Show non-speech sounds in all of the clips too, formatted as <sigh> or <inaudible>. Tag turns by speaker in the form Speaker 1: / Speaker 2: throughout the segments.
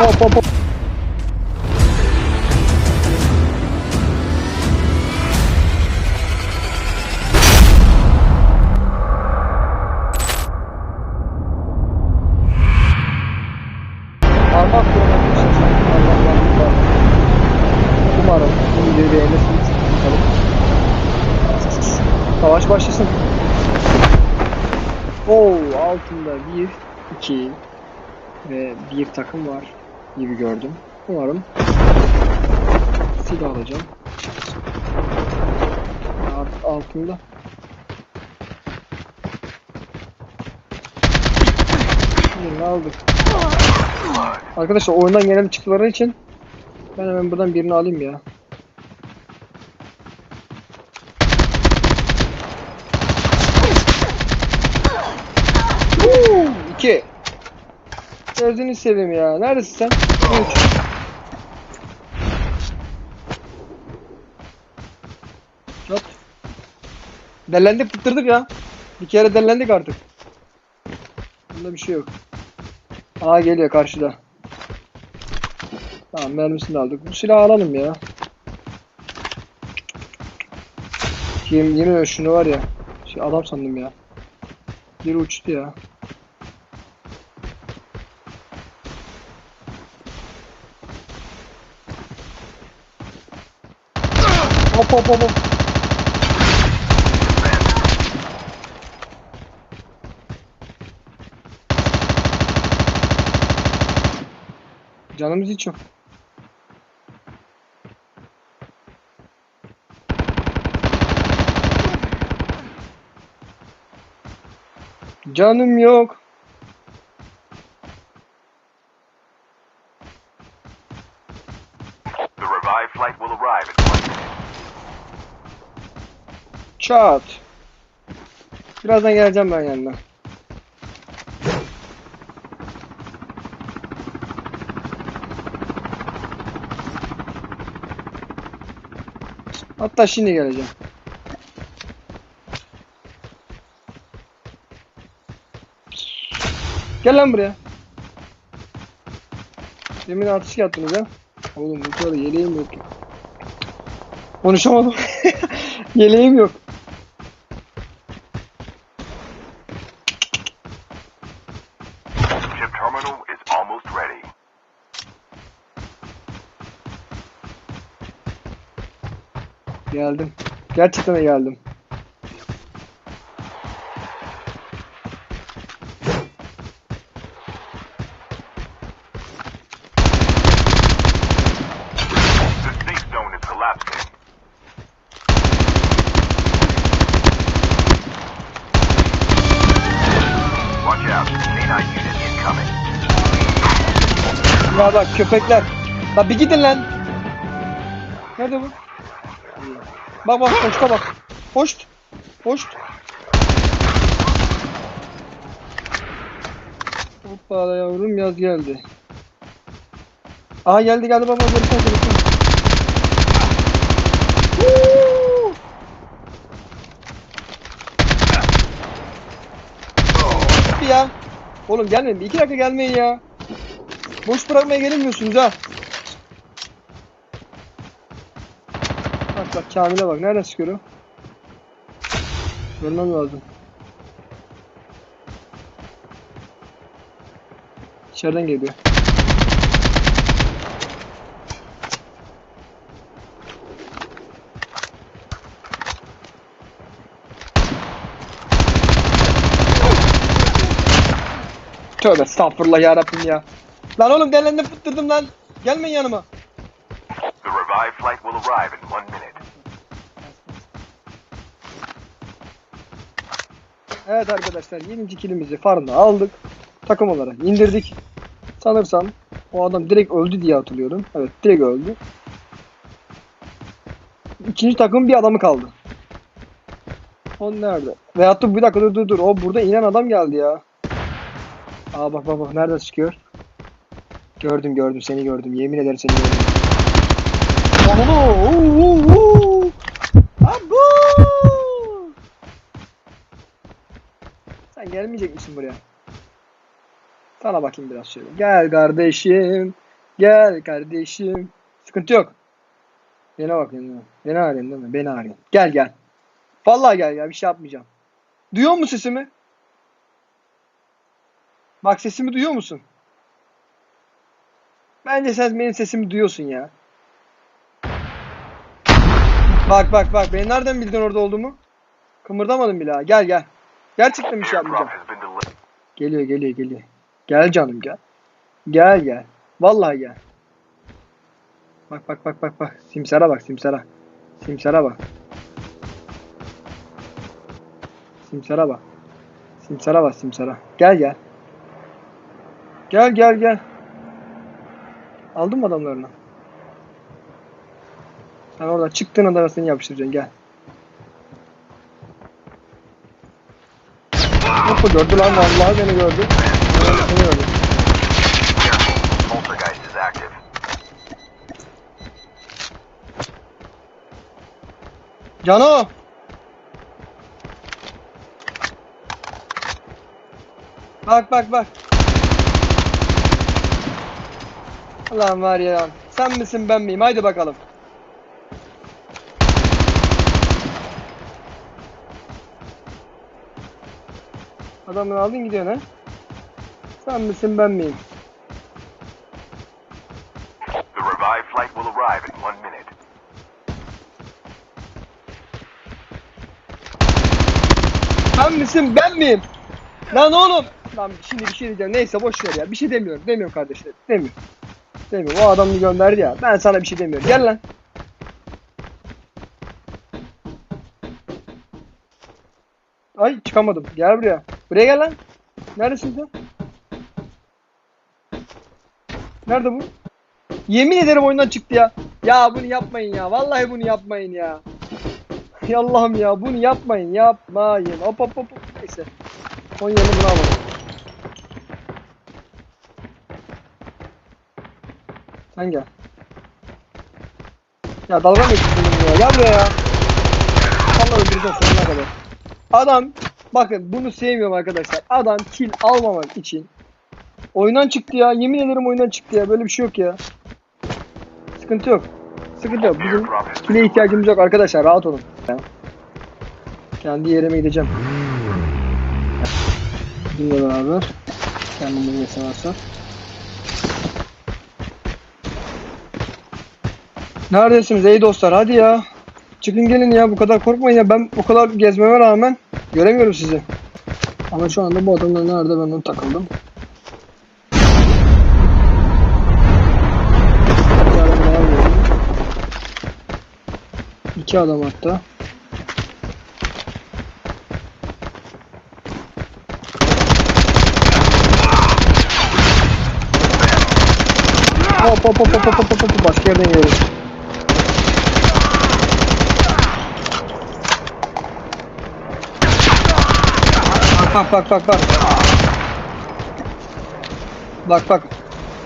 Speaker 1: Hop hop Umarım bu. Savaş başlasın. Oo altında bir, iki ve bir takım var gibi gördüm. Umarım silah alacağım. Alt- Altında. Birini aldık. Arkadaşlar oyundan genelde çıktıkları için ben hemen buradan birini alayım ya. Woo! İki. Gözünü seveyim ya. Neredesin sen? Üç. Dört. Dellendik tutturduk ya. Bir kere dellendik artık. Bunda bir şey yok. Aa geliyor karşıda. Tamam mermisini aldık. Bu silahı alalım ya. Yemin, yemin şunu var ya. Şey adam sandım ya. Biri uçtu ya. Hop hop hop hop. Canımız hiç yok. Canım yok.
Speaker 2: The revived flight will arrive in one minute.
Speaker 1: Çat. Birazdan geleceğim ben yanına. Hatta şimdi geleceğim. Gel lan buraya. Demin atış yaptınız ha. Oğlum bu kadar yeleğim yok. Konuşamadım. <laughs> yeleğim yok.
Speaker 2: Terminal is almost ready.
Speaker 1: Geldim. Gerçekten de geldim. Bak köpekler. La bir gidin lan. Nerede bu? Bak bak poşta bak. Poşt. Poşt. Hoppa yavrum yaz geldi. Aha geldi geldi baba. Woo! Bir ya. Oğlum gelmeyin. bir iki dakika gelmeyin ya. Boş bırakmaya gelemiyorsunuz ha. Bak bak Kamil'e bak. Nereden çıkıyor o? Görmem lazım. İçeriden geliyor. Tövbe estağfurullah yarabbim ya. Lan oğlum delendim fıttırdım lan. Gelmeyin yanıma.
Speaker 2: The revived flight will arrive in one minute.
Speaker 1: Evet arkadaşlar 7. kilimizi farmda aldık. Takım olarak indirdik. Sanırsam o adam direkt öldü diye hatırlıyorum. Evet direkt öldü. İkinci takım bir adamı kaldı. O nerede? Veyahut da bir dakika dur dur dur. O burada inen adam geldi ya. Aa bak bak bak nerede çıkıyor? Gördüm gördüm seni gördüm. Yemin ederim seni gördüm. Oo! Abo! Sen gelmeyecek misin buraya? Sana bakayım biraz şöyle. Gel kardeşim. Gel kardeşim. Sıkıntı yok. Beni bak yanına. Beni arayın değil mi? Beni arayın. Gel gel. Vallahi gel gel bir şey yapmayacağım. Duyuyor musun sesimi? Bak sesimi duyuyor musun? Bence sen benim sesimi duyuyorsun ya. Bak bak bak. Beni nereden bildin orada olduğumu? Kımırdamadım bile ha. Gel gel. Gerçekten bir şey yapmayacağım. Geliyor geliyor geliyor. Gel canım gel. Gel gel. Vallahi gel. Bak bak bak bak bak. Simsara bak simsara. Simsara bak. Simsara bak. Simsara bak simsara. Gel gel. Gel gel gel. Aldın mı adamlarını? Sen orada çıktığın anda seni yapıştıracaksın gel. Hoppa gördü lan vallahi beni gördü. Seni gördü. Cano! Bak bak bak. Ulan var ya. Sen misin ben miyim? Haydi bakalım. Adamını aldın gidiyorsun ha? Sen misin ben miyim?
Speaker 2: The revived flight will arrive in one minute.
Speaker 1: Sen misin ben miyim? Lan oğlum. Lan şimdi bir şey diyeceğim. Neyse boş ver ya. Bir şey demiyorum. Demiyorum kardeşler. Demiyorum. Demiyorum. O adamı gönderdi ya. Ben sana bir şey demiyorum. Gel lan. Ay çıkamadım. Gel buraya. Buraya gel lan. Neredesin sen? Nerede bu? Yemin ederim oyundan çıktı ya. Ya bunu yapmayın ya. Vallahi bunu yapmayın ya. Allah'ım ya bunu yapmayın yapmayın. Hop hop hop. Neyse. Son yerini bunu Sen gel. Ya dalga mı geçiyorsun ya? Gel buraya ya. Vallahi öldüreceğim sonuna kadar. Adam bakın bunu sevmiyorum arkadaşlar. Adam kill almamak için oyundan çıktı ya. Yemin ederim oyundan çıktı ya. Böyle bir şey yok ya. Sıkıntı yok. Sıkıntı yok. Bizim Kile ihtiyacımız yok arkadaşlar rahat olun. Kendi yerime gideceğim. Bizimle beraber kendimizi seversen. Neredesiniz ey dostlar hadi ya. Çıkın gelin ya bu kadar korkmayın ya ben o kadar gezmeme rağmen göremiyorum sizi. Ama şu anda bu adamlar nerede ben onu takıldım. İki adam hatta. Hop hop hop hop hop hop hop başka yerden geliyoruz. Bak bak bak bak bak. Bak bak.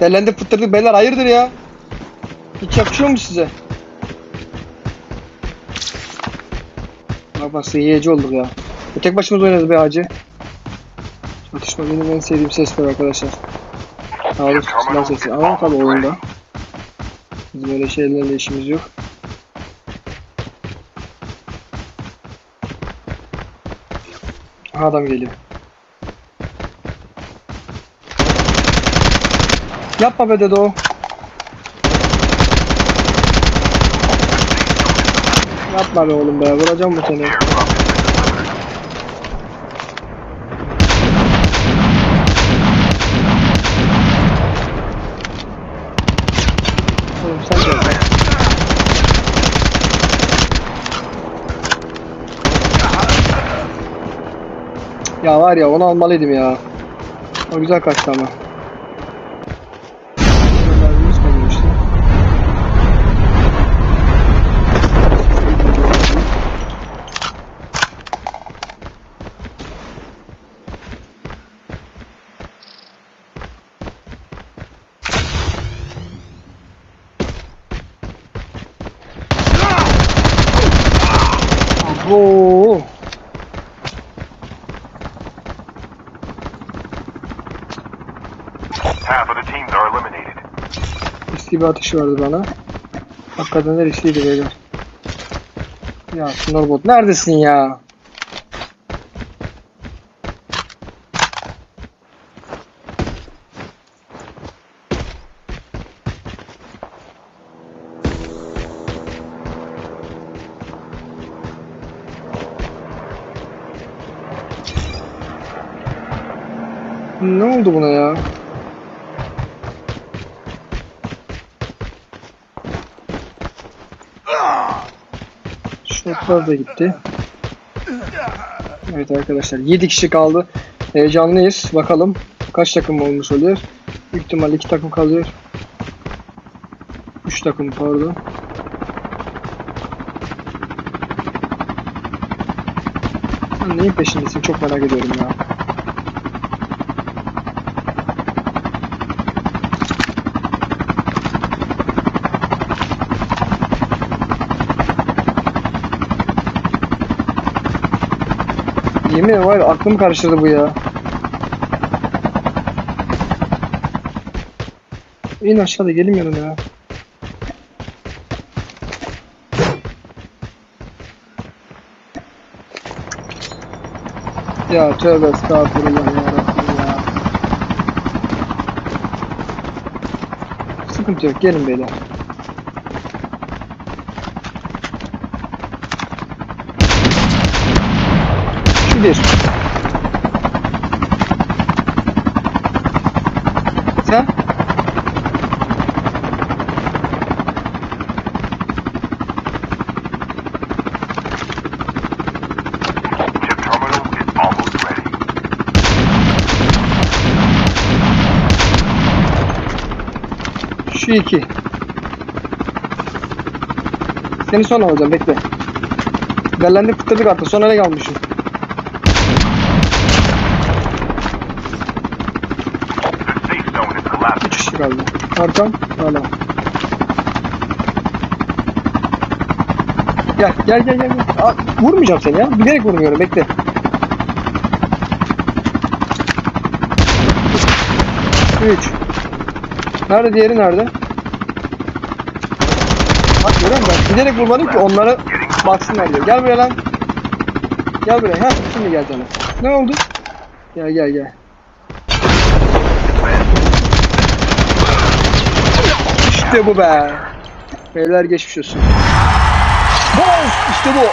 Speaker 1: Delendi fıttırdık beyler hayırdır ya? Hiç yakışıyor mu size? Bak bak seyirci olduk ya. Bu tek başımıza oynadı be hacı. Çatışma benim en sevdiğim ses var arkadaşlar. Sağlık silah sesi ama tabi oyunda. Bizim öyle şeylerle işimiz yok. Aha, adam geliyor. Yapma be Dedo. Yapma be oğlum be. Vuracağım bu seni. Oğlum sen gel. Ya var ya onu almalıydım ya. O güzel kaçtı ama. Mermimiz riskli bir atış vardı bana. Hakikaten de riskliydi beyler. Ya Snorbot neredesin ya? Ne oldu buna ya? Şortlar da gitti. Evet arkadaşlar 7 kişi kaldı. Heyecanlıyız. Bakalım kaç takım olmuş oluyor. Büyük ihtimalle 2 takım kalıyor. 3 takım pardon. Sen neyin peşindesin çok merak ediyorum ya. Yemin ederim var aklım karıştırdı bu ya. İn aşağıda gelin yanına ya. Ya tövbe estağfurullah ya Rabbim ya. Sıkıntı yok gelin beyler. Bir. Sen? Şu iki. Seni son alacağım bekle. Derlendik kıtırdık artık son ele kalmışım.
Speaker 2: The safe zone is collapsing.
Speaker 1: Üç kişi kaldı. Arkam hala. Gel gel gel gel. Aa, vurmayacağım seni ya. Bilerek vurmuyorum bekle. Üç. Nerede diğeri nerede? Bak görüyor musun? Bilerek vurmadım ki onlara baksınlar diye. Gel buraya lan. Gel buraya. Heh şimdi gel canım. Ne oldu? Gel gel gel. İşte bu be. Beyler geçmiş olsun. Boz! İşte bu.